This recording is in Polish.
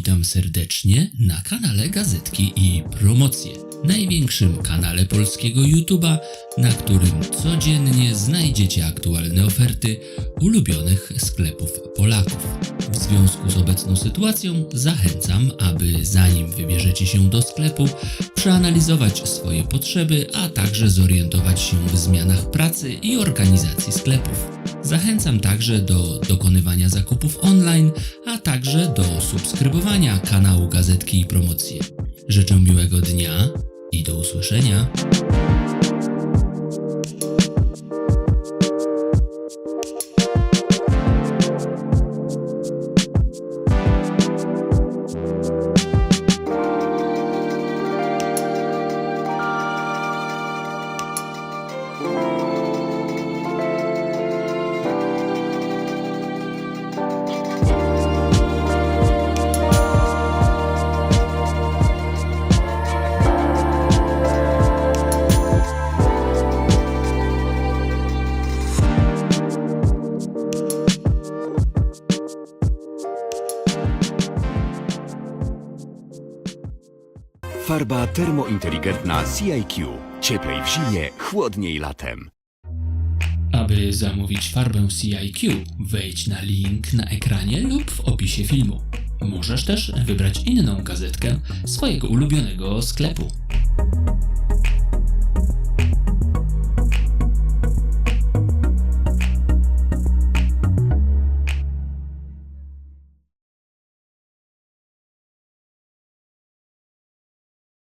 Witam serdecznie na kanale Gazetki i Promocje, największym kanale polskiego YouTube'a, na którym codziennie znajdziecie aktualne oferty ulubionych sklepów Polaków. W związku z obecną sytuacją zachęcam, aby zanim wybierzecie się do sklepu, przeanalizować swoje potrzeby, a także zorientować się w zmianach pracy i organizacji sklepów. Zachęcam także do dokonywania zakupów online, także do subskrybowania kanału Gazetki i Promocje. Życzę miłego dnia i do usłyszenia. Farba termointeligentna CIQ. Cieplej w zimie, chłodniej latem. Aby zamówić farbę CIQ, wejdź na link na ekranie lub w opisie filmu. Możesz też wybrać inną gazetkę swojego ulubionego sklepu.